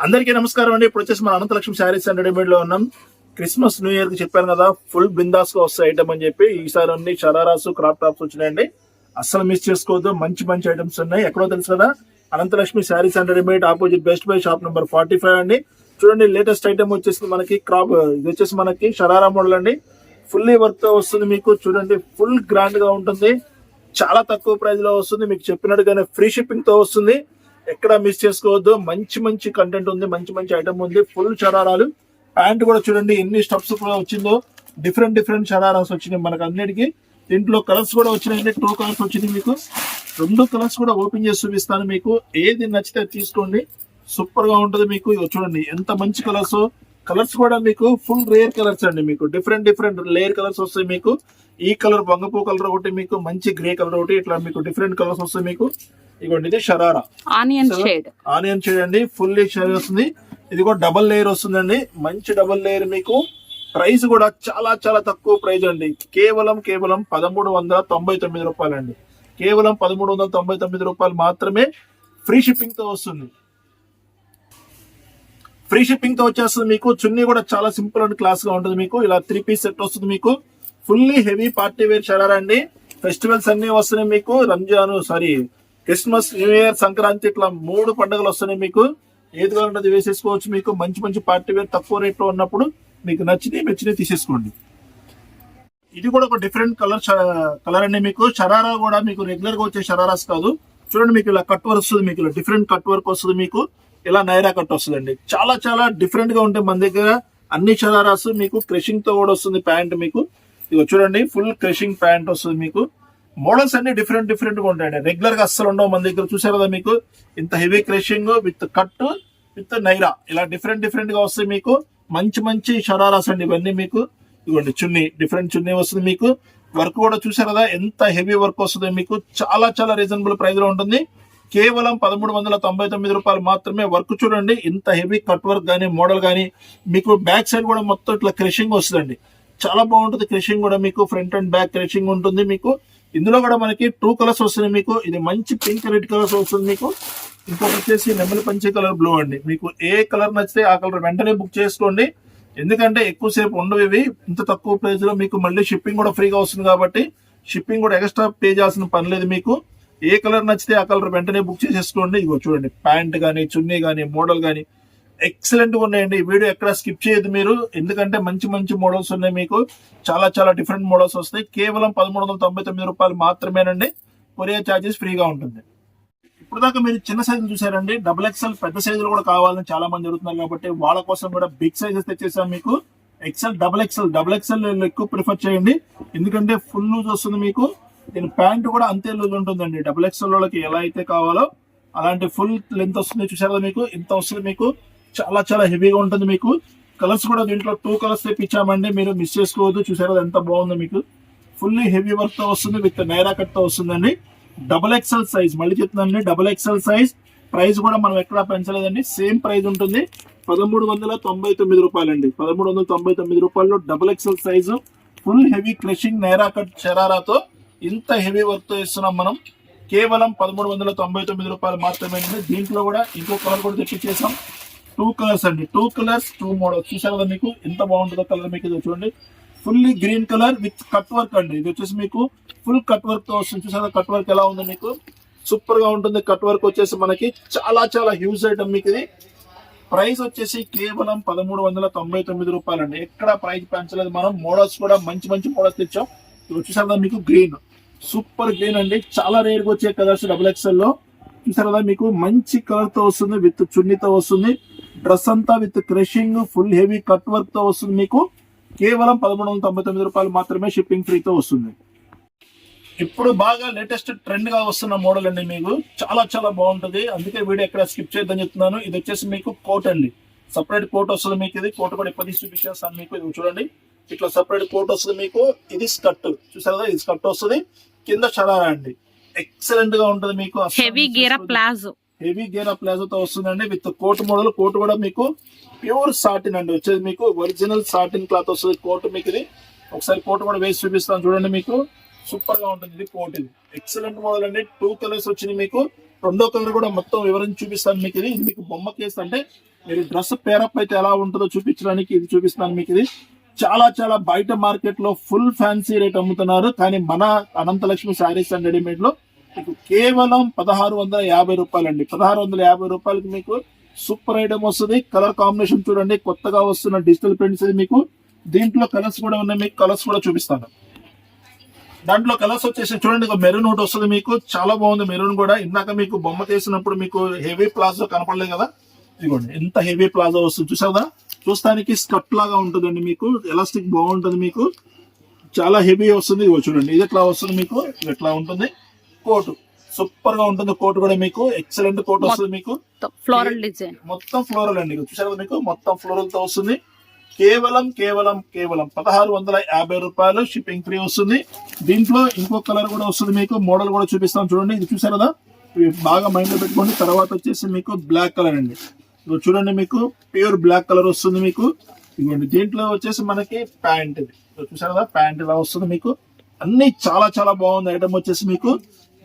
అందరికీ నమస్కారం అండి. ఇప్పుడు వచ్చేసి మన అనంతలక్ష్మి శారీస్ అండ్ రెడీమేడ్లో ఉన్నాం. క్రిస్మస్ న్యూ ఇయర్కి చెప్పాను కదా ఫుల్ బిందాస్గా వస్తాయి ఐటమ్ అని చెప్పి. ఈసారి అన్ని షరారాస్ క్రాప్ టాప్స్ వచ్చినాయండి. అస్సలు మిస్ చేసుకోవద్దు. మంచి మంచి ఐటమ్స్ ఉన్నాయి. ఎక్కడో తెలుసు కదా Ananthalakshmi sarees and readymade opposite best buy shop number forty five అండి. చూడండి లేటెస్ట్ ఐటమ్ వచ్చేసి మనకి క్రాప్ ఇది వచ్చేసి మనకి షరారా మోడల్ అండి. ఫుల్లీ వర్క్తో వస్తుంది మీకు. చూడండి ఫుల్ గ్రాండ్గా ఉంటుంది. చాలా తక్కువ ప్రైస్లో వస్తుంది. మీకు చెప్పినట్టుగానే ఫ్రీ షిప్పింగ్తో వస్తుంది. ఎక్కడ మిస్ చేసుకోవద్దు. మంచి మంచి కంటెంట్ ఉంది మంచి మంచి ఐటమ్ ఉంది. ఫుల్ షరారాలు ప్యాంట్ కూడా చూడండి ఎన్ని స్టప్స్ కూడా వచ్చిందో. డిఫరెంట్ డిఫరెంట్ షరారాస్ వచ్చినాయి మనకు అన్నిటికీ. దీంట్లో కలర్స్ కూడా వచ్చినాయి. టూ కలర్స్ వచ్చినాయి మీకు. రెండు కలర్స్ కూడా ఓపెన్ చేసి చూపిస్తాను మీకు. ఏది నచ్చితే అది తీసుకోండి. సూపర్గా ఉంటుంది మీకు. చూడండి ఎంత మంచి కలర్స్ కలర్స్ కూడా మీకు ఫుల్ రేర్ కలర్స్ అండి మీకు. డిఫరెంట్ డిఫరెంట్ లేయర్ కలర్స్ వస్తాయి మీకు. ఈ కలర్ బంగపూ కలర్ ఒకటి మీకు మంచి గ్రే కలర్ ఒకటి ఇట్లా మీకు డిఫరెంట్ కలర్స్ వస్తాయి మీకు. ఇగోండి ఇది షరారా. ఆనియన్ షేడ్ ఆనియన్ చేయండి ఫుల్ షేర్ వస్తుంది. ఇది కూడా డబల్ లేయర్ వస్తుందండి. మంచి డబల్ లేయర్ మీకు. ప్రైస్ కూడా చాలా చాలా తక్కువ ప్రైస్ అండి. కేవలం కేవలం పదమూడు వందల తొంభై తొమ్మిది రూపాయలు అండి కేవలం పదమూడు వందల తొంభై తొమ్మిది రూపాయలు మాత్రమే ఫ్రీ షిప్పింగ్తో వస్తుంది. ఫ్రీ షిప్పింగ్తో వచ్చేస్తుంది మీకు. చున్నీ కూడా చాలా సింపుల్ అండ్ క్లాస్గా ఉంటుంది మీకు. ఇలా త్రీ పీస్ సెట్ వస్తుంది మీకు. Fully heavy party wear sharara అండి. ఫెస్టివల్స్ అన్ని వస్తున్నాయి మీకు. Ramzan sorry Christmas new year Sankranti ఇట్లా మూడు పండుగలు వస్తున్నాయి మీకు. ఏది కావాలంటే అది వేసేసుకోవచ్చు మీకు. మంచి మంచి పార్టీ వేర్ తక్కువ రేట్లో ఉన్నప్పుడు మీకు నచ్చినవి మెచ్చినవి తీసేసుకోండి. ఇది కూడా ఒక డిఫరెంట్ కలర్ కలర్ అండి మీకు. షరారా కూడా మీకు రెగ్యులర్గా వచ్చే షరారాస్ కాదు. చూడండి మీకు ఇలా కట్ వర్క్ వస్తుంది మీకు. ఇలా డిఫరెంట్ కట్ వర్క్ వస్తుంది మీకు. ఇలా నైరా కట్ వస్తుందండి. చాలా చాలా డిఫరెంట్గా ఉంటాయి మన దగ్గర అన్ని షరారాస్ మీకు క్రషింగ్తో కూడా వస్తుంది ప్యాంట్ మీకు. ఇగో చూడండి ఫుల్ క్రషింగ్ ప్యాంట్ వస్తుంది మీకు. మోడల్స్ అన్ని డిఫరెంట్ డిఫరెంట్గా ఉంటాయండి. రెగ్యులర్గా అస్సలు ఉండవు మన దగ్గర. చూసారు కదా మీకు? ఇంత heavy crushing with cut with Naira ఇలా డిఫరెంట్ డిఫరెంట్గా వస్తాయి మీకు. మంచి మంచి షరారాస్ అండి ఇవన్నీ మీకు. ఇవ్వండి చున్నీ. డిఫరెంట్ చున్నీ వస్తుంది మీకు. వర్క్ కూడా చూసారు కదా? ఎంత హెవీ వర్క్ వస్తుంది మీకు. చాలా చాలా రీజనబుల్ ప్రైస్లో ఉంటుంది. కేవలం పదమూడు వందల తొంభై తొమ్మిది రూపాయలు మాత్రమే వర్క్ చూడండి. ఇంత హెవీ కట్ వర్క్ కానీ మోడల్ కానీ మీకు బ్యాక్ సైడ్ కూడా మొత్తం ఇట్లా క్రషింగ్ వస్తుందండి. చాలా బాగుంటుంది క్రషింగ్ కూడా మీకు. ఫ్రంట్ అండ్ బ్యాక్ క్రషింగ్ ఉంటుంది మీకు. ఇందులో కూడా మనకి టూ కలర్స్ వస్తున్నాయి మీకు. ఇది మంచి పింక్ రెడ్ కలర్స్ వస్తుంది మీకు. ఇంకొకటి వచ్చేసి నెమలి పంచే కలర్ బ్లూ అండి. మీకు ఏ కలర్ నచ్చితే ఆ కలర్ వెంటనే బుక్ చేసుకోండి. ఎందుకంటే ఎక్కువసేపు ఉండవు ఇవి. ఇంత తక్కువ ప్రైస్లో మీకు మళ్ళీ షిప్పింగ్ కూడా ఫ్రీగా వస్తుంది కాబట్టి షిప్పింగ్ కూడా ఎక్స్ట్రా పే చేయాల్సిన పని లేదు మీకు. ఏ కలర్ నచ్చితే ఆ కలర్ వెంటనే బుక్ చేసేసుకోండి. ఇగో చూడండి. ప్యాంట్ కానీ చున్నీ కానీ మోడల్ కానీ ఎక్సలెంట్గా ఉన్నాయండి. ఈ వీడియో ఎక్కడ స్కిప్ చేయదు మీరు. ఎందుకంటే మంచి మంచి మోడల్స్ ఉన్నాయి మీకు. చాలా చాలా డిఫరెంట్ మోడల్స్ వస్తాయి. కేవలం పదమూడు వందల తొంభై తొమ్మిది రూపాయలు మాత్రమేనండి. కొరియర్ ఛార్జెస్ ఫ్రీగా ఉంటుంది. ఇప్పుడు దాకా మీరు చిన్న సైజులు చూసారండి డబుల్ ఎక్స్ఎల్ పెద్ద సైజులు కూడా కావాలని చాలా మంది జరుగుతున్నారు కాబట్టి వాళ్ళ కోసం కూడా బిగ్ సైజెస్ తెచ్చేసాం మీకు. XL double XL double XL ఎక్కువ ప్రిఫర్ చేయండి. ఎందుకంటే ఫుల్ లూజ్ వస్తుంది మీకు. దీని ప్యాంట్ కూడా అంతే లూజ్ ఉంటుందండి. డబుల్ ఎక్స్ఎల్ వాళ్ళకి ఎలా అయితే కావాలో అలాంటి ఫుల్ లెంత్ వస్తుంది చూసారా మీకు. ఇంత వస్తుంది మీకు. చాలా చాలా హెవీగా ఉంటుంది మీకు. కలర్స్ కూడా దీంట్లో టూ కలర్స్ తెప్పించామండి మీరు మిస్ చేసుకోవద్దు. చూసారు ఎంత బాగుందో మీకు. ఫుల్లీ హెవీ వర్క్తో వస్తుంది. విత్ నైరా కట్తో వస్తుందండి. డబుల్ ఎక్స్ఎల్ సైజ్ మళ్ళీ చెప్తున్నానండి. డబుల్ ఎక్స్ఎల్ సైజ్ ప్రైస్ కూడా మనం ఎక్కడా పెంచలేదండి. సేమ్ ప్రైస్ ఉంటుంది. పదమూడు వందల తొంభై తొమ్మిది రూపాయలండి. పదమూడు వందల తొంభై తొమ్మిది రూపాయలు double XL size full heavy crushing Naira cut చరారాతో ఇంత హెవీ వర్క్తో ఇస్తున్నాం మనం. కేవలం పదమూడు వందల తొంభై తొమ్మిది రూపాయలు మాత్రమే దీంట్లో కూడా ఇంకో కలర్ కూడా తెప్పించేసాం. టూ కలర్స్ అండి. టూ కలర్స్ టూ మోడల్స్ చూసారు కదా మీకు? ఎంత బాగుంటుందో కలర్ మీకు ఇది చూడండి. Fully green colour with cut work అండి. ఇది వచ్చేసి మీకు ఫుల్ కట్ వర్క్తో వస్తుంది. చూసారా కట్ వర్క్ ఎలా ఉంది మీకు? సూపర్గా ఉంటుంది. కట్ వర్క్ వచ్చేసి మనకి చాలా చాలా హ్యూజ్ ఐటమ్ మీకు ఇది. ప్రైస్ వచ్చేసి కేవలం పదమూడు వందల తొంభై తొమ్మిది రూపాయలు అండి ఎక్కడ ప్రైస్ పెంచలేదు మనం. మోడల్స్ కూడా మంచి మంచి మోడల్స్ తెచ్చాం. ఇది వచ్చేసారు కదా మీకు గ్రీన్ సూపర్ గ్రీన్ అండి. చాలా రేర్గా వచ్చే కలర్స్ డబుల్ ఎక్స్ఎల్లో. చూసారు కదా మీకు? మంచి కలర్తో వస్తుంది. విత్ చున్నీతో వస్తుంది. డ్రెస్ అంతా with crushing full heavy cut వర్క్తో వస్తుంది మీకు. కేవలం పదమూడు వందల తొంభై తొమ్మిది రూపాయలు మాత్రమే షిప్పింగ్ ఫ్రీతో వస్తుంది. ఇప్పుడు బాగా లేటెస్ట్ ట్రెండ్గా వస్తున్న మోడల్ అండి మీకు. చాలా చాలా బాగుంటది. అందుకే వీడియో ఎక్కడ స్కిప్ చేయొద్దని చెప్తున్నాను. ఇది వచ్చేసి మీకు కోట్ అండి. సపరేట్ కోట్ వస్తుంది మీకు ఇది. కోట్ కూడా ఎప్పటి చూపించేస్తాను మీకు. ఇది చూడండి. ఇట్లా సపరేట్ కోట్ వస్తుంది మీకు. ఇది స్కర్ట్. చూసారు కదా ఇది స్కర్ట్ వస్తుంది. కింద షరారా అండి. ఎక్సలెంట్గా ఉంటది మీకు. హెవీ గేరా ప్లాజో హెవీ గేరా ప్లాజో తో వస్తుందండి. With coat model. కోట్ కూడా మీకు ప్యూర్ సాటిన్ అండి. వచ్చేది మీకు ఒరిజినల్ సాటిన్ క్లాత్ వస్తుంది. కోట్ మీకు ఇది. ఒకసారి కోట్ కూడా వేసి చూపిస్తాను చూడండి మీకు. సూపర్గా ఉంటుంది ఇది కోట్ ఇది. ఎక్సలెంట్ మోడల్ అండి. టూ కలర్స్ వచ్చినాయి మీకు. రెండో కలర్ కూడా మొత్తం వివరించి చూపిస్తాను మీకు ఇది. ఇది మీకు బొమ్మ కేసు అంటే మీరు డ్రెస్ పేరప్ అయితే ఎలా ఉంటుందో చూపించడానికి ఇది చూపిస్తాను మీకు ఇది. చాలా చాలా బయట మార్కెట్లో ఫుల్ ఫ్యాన్సీ రేట్ అమ్ముతున్నారు. కానీ మన అనంతలక్ష్మి శారీస్ అండ్ రెడీమేడ్లో మీకు కేవలం పదహారు వందల యాభై రూపాయలు అండి పదహారు వందల యాభై రూపాయలకి మీకు సూపర్ ఐటమ్ వస్తుంది. కలర్ కాంబినేషన్ చూడండి. కొత్తగా వస్తున్న డిజిటల్ ప్రింట్స్ ఇది మీకు. దీంట్లో కలర్స్ కూడా ఉన్నాయి. మీకు కలర్స్ కూడా చూపిస్తాను. దాంట్లో కలర్స్ వచ్చేసి చూడండి. మెరూన్ ఒకటి వస్తుంది మీకు. చాలా బాగుంది మెరూన్ కూడా. ఇందాక మీకు బొమ్మ తీసినప్పుడు మీకు హెవీ ప్లాజో కనపడలేదు కదా? ఇదిగోండి. ఎంత హెవీ ప్లాజో వస్తుంది చూసారా చూస్తానికి స్కర్ట్ లాగా ఉంటుందండి మీకు. ఎలాస్టిక్ బాగుంటుంది మీకు. చాలా హెవీ వస్తుంది. ఇదిగో చూడండి. ఇది ఎట్లా వస్తుంది మీకు? ఇది ఎట్లా ఉంటుంది? కోటు. సూపర్గా ఉంటుంది కోట్ కూడా మీకు. ఎక్సలెంట్ కోట్ వస్తుంది మీకు. ఫ్లోరల్ డిజైన్ మొత్తం ఫ్లోరల్ అండి. చూసారు కదా మీకు? మొత్తం ఫ్లోరల్తో వస్తుంది. కేవలం కేవలం కేవలం పదహారు వందల యాభై రూపాయలు షిప్పింగ్ ఫ్రీ వస్తుంది. దీంట్లో ఇంకో కలర్ కూడా వస్తుంది మీకు. మోడల్ కూడా చూపిస్తాం చూడండి. ఇది చూసారు కదా? బాగా మైండ్లో పెట్టుకోండి. తర్వాత వచ్చేసి మీకు బ్లాక్ కలర్ అండి. చూడండి మీకు. ప్యూర్ బ్లాక్ కలర్ వస్తుంది మీకు. ఇదిగోండి. దీంట్లో వచ్చేసి మనకి ప్యాంట్ ఇది. చూసారు కదా? ప్యాంట్ ఇలా వస్తుంది మీకు. అన్ని చాలా చాలా బాగుంది. ఐటమ్ వచ్చేసి మీకు.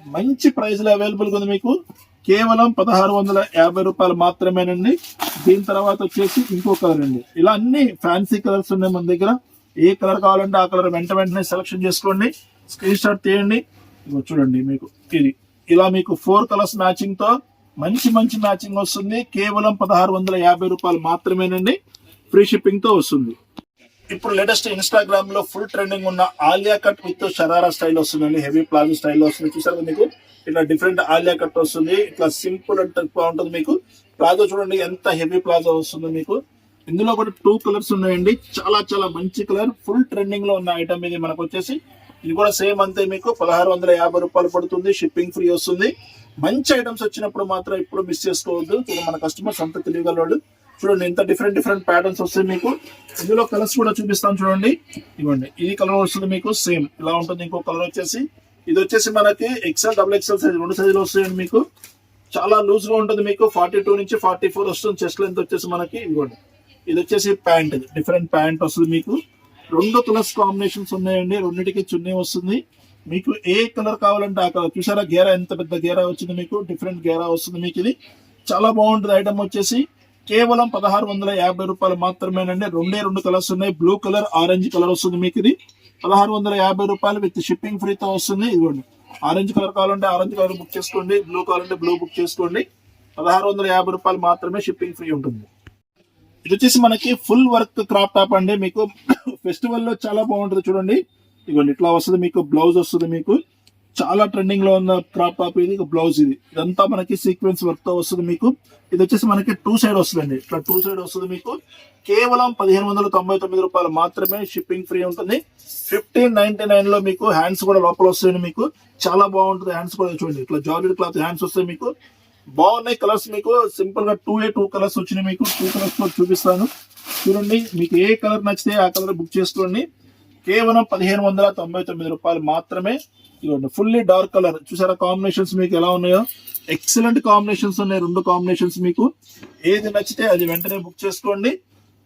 మంచి ప్రైస్లో అవైలబుల్ ఉంది మీకు. కేవలం పదహారు వందల యాభై రూపాయలు మాత్రమేనండి. దీని తర్వాత వచ్చేసి ఇంకో కలర్ అండి. ఇలా అన్ని ఫ్యాన్సీ కలర్స్ ఉన్నాయి మన దగ్గర. ఏ కలర్ కావాలంటే ఆ కలర్ వెంట వెంటనే సెలెక్షన్ చేసుకోండి. స్క్రీన్ షాట్ తీయండి. ఇగో చూడండి మీకు. ఇది. ఇలా మీకు ఫోర్ కలర్స్ మ్యాచింగ్తో మంచి మంచి మ్యాచింగ్ వస్తుంది. కేవలం పదహారు వందల యాభై రూపాయలు మాత్రమేనండి. ఫ్రీ షిప్పింగ్తో వస్తుంది. ఇప్పుడు లేటెస్ట్ ఇన్స్టాగ్రామ్లో ఫుల్ ట్రెండింగ్ ఉన్న Alia cut with sharara style వస్తుందండి. హెవీ ప్లాజో స్టైల్ వస్తుంది. చూసారు మీకు? ఇట్లా డిఫరెంట్ ఆలియా కట్ వస్తుంది. ఇట్లా సింపుల్ అండ్ బాగుంటుంది మీకు. ప్లాజో చూడండి ఎంత హెవీ ప్లాజో వస్తుంది మీకు. ఇందులో కూడా టూ కలర్స్ ఉన్నాయండి. చాలా చాలా మంచి కలర్ ఫుల్ ట్రెండింగ్లో ఉన్న ఐటమ్ ఇది మనకు వచ్చేసి ఇది కూడా సేమ్ అంతే మీకు. పదహారు వందల యాభై రూపాయలు పడుతుంది. షిప్పింగ్ ఫ్రీ వస్తుంది. మంచి ఐటమ్స్ వచ్చినప్పుడు మాత్రం ఇప్పుడు మిస్ చేసుకోవద్దు. మన కస్టమర్స్ అంత తెలియగలవాడు చూడండి ఎంత డిఫరెంట్ డిఫరెంట్ ప్యాటర్న్స్ వస్తాయి మీకు. ఇందులో కలర్స్ కూడా చూపిస్తాను చూడండి. ఇవ్వండి ఈ కలర్ వస్తుంది మీకు సేమ్ ఇలా ఉంటుంది ఇంకో కలర్ వచ్చేసి. ఇది వచ్చేసి మనకి ఎక్సెల్ డబుల్ ఎక్సెల్ సైజ్ రెండు సైజులు వస్తాయండి మీకు. చాలా లూజ్గా ఉంటుంది మీకు. ఫార్టీ టూ నుంచి ఫార్టీ ఫోర్ వస్తుంది. చెస్ట్ లెంత్ వచ్చేసి మనకి ఇవ్వండి. ఇది వచ్చేసి ప్యాంట్ డిఫరెంట్ ప్యాంట్ వస్తుంది మీకు. రెండు కలర్స్ కాంబినేషన్స్ ఉన్నాయండి. రెండింటికి చున్నీ వస్తుంది. మీకు ఏ కలర్ కావాలంటే ఆ కలర్ చూసారా గేరా ఎంత పెద్ద గేరా వచ్చింది మీకు. డిఫరెంట్ గేరా వస్తుంది మీకు ఇది. చాలా బాగుంటుంది ఐటమ్ వచ్చేసి. కేవలం పదహారు వందల యాభై రూపాయలు మాత్రమేనండి. రెండే రెండు కలర్స్ ఉన్నాయి. బ్లూ కలర్ ఆరెంజ్ కలర్ వస్తుంది మీకు ఇది. పదహారు వందల యాభై రూపాయలు విత్ షిప్పింగ్ ఫ్రీతో వస్తుంది. ఇదిగోండి. ఆరెంజ్ కలర్ కావాలంటే ఆరెంజ్ కలర్ బుక్ చేసుకోండి. బ్లూ కావాలంటే బ్లూ బుక్ చేసుకోండి. పదహారు వందల యాభై రూపాయలు మాత్రమే షిప్పింగ్ ఫ్రీ ఉంటుంది. ఇది వచ్చేసి మనకి ఫుల్ వర్క్ క్రాప్ టాప్ అండి. మీకు ఫెస్టివల్లో చాలా బాగుంటుంది చూడండి. ఇదిగోండి ఇట్లా వస్తుంది మీకు. బ్లౌజ్ వస్తుంది మీకు. చాలా ట్రెండింగ్లో ఉన్న క్రాప్ టాప్ ఇది బ్లౌజ్ ఇది. ఇదంతా మనకి సీక్వెన్స్ వర్క్తో వస్తుంది మీకు. ఇది వచ్చేసి మనకి టూ సైడ్ వస్తుందండి. ఇట్లా టూ సైడ్ వస్తుంది మీకు. కేవలం పదిహేను వందల తొంభై తొమ్మిది రూపాయలు మాత్రమే షిప్పింగ్ ఫ్రీ ఉంటుంది. ఫిఫ్టీన్ నైన్టీ నైన్లో మీకు హ్యాండ్స్ కూడా లోపల వస్తాయండి మీకు. చాలా బాగుంటుంది హ్యాండ్స్ కూడా చూడండి. ఇట్లా జార్జెట్ క్లాత్ హ్యాండ్స్ వస్తాయి మీకు. బాగున్నాయి కలర్స్ మీకు. సింపుల్గా టూ ఏ టూ కలర్స్ వచ్చినాయి మీకు. టూ కలర్స్ కూడా చూపిస్తాను. చూడండి మీకు ఏ కలర్ నచ్చితే ఆ కలర్ బుక్ చేసుకోండి. కేవలం పదిహేను వందల తొంభై తొమ్మిది రూపాయలు మాత్రమే. ఇవ్వండి ఫుల్లీ డార్క్ కలర్ చూసారా కాంబినేషన్స్ మీకు ఎలా ఉన్నాయో? ఎక్సలెంట్ కాంబినేషన్స్ ఉన్నాయి రెండు కాంబినేషన్స్ మీకు. ఏది నచ్చితే అది వెంటనే బుక్ చేసుకోండి.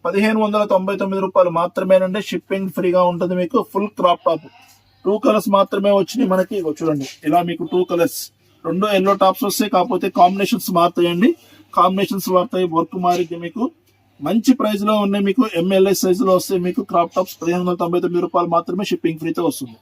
పదిహేను వందల తొంభై తొమ్మిది రూపాయలు మాత్రమేనండి. షిప్పింగ్ ఫ్రీగా ఉంటుంది మీకు full crop top two colours మాత్రమే వచ్చినాయి మనకి. చూడండి ఇలా మీకు టూ కలర్స్ రెండు ఎల్లో టాప్స్ వస్తాయి కాకపోతే కాంబినేషన్స్ మారుతాయండి. కాంబినేషన్స్ మారుతాయి వర్క్ మారింది మీకు. మంచి ప్రైస్లో ఉన్నాయి మీకు ఎంఎల్ఏ సైజ్లో మీకు క్రాప్ టాప్స్ పదిహేను వందల తొంభై తొమ్మిది రూపాయలు మాత్రమే షిప్పింగ్ ఫ్రీతో వస్తుంది.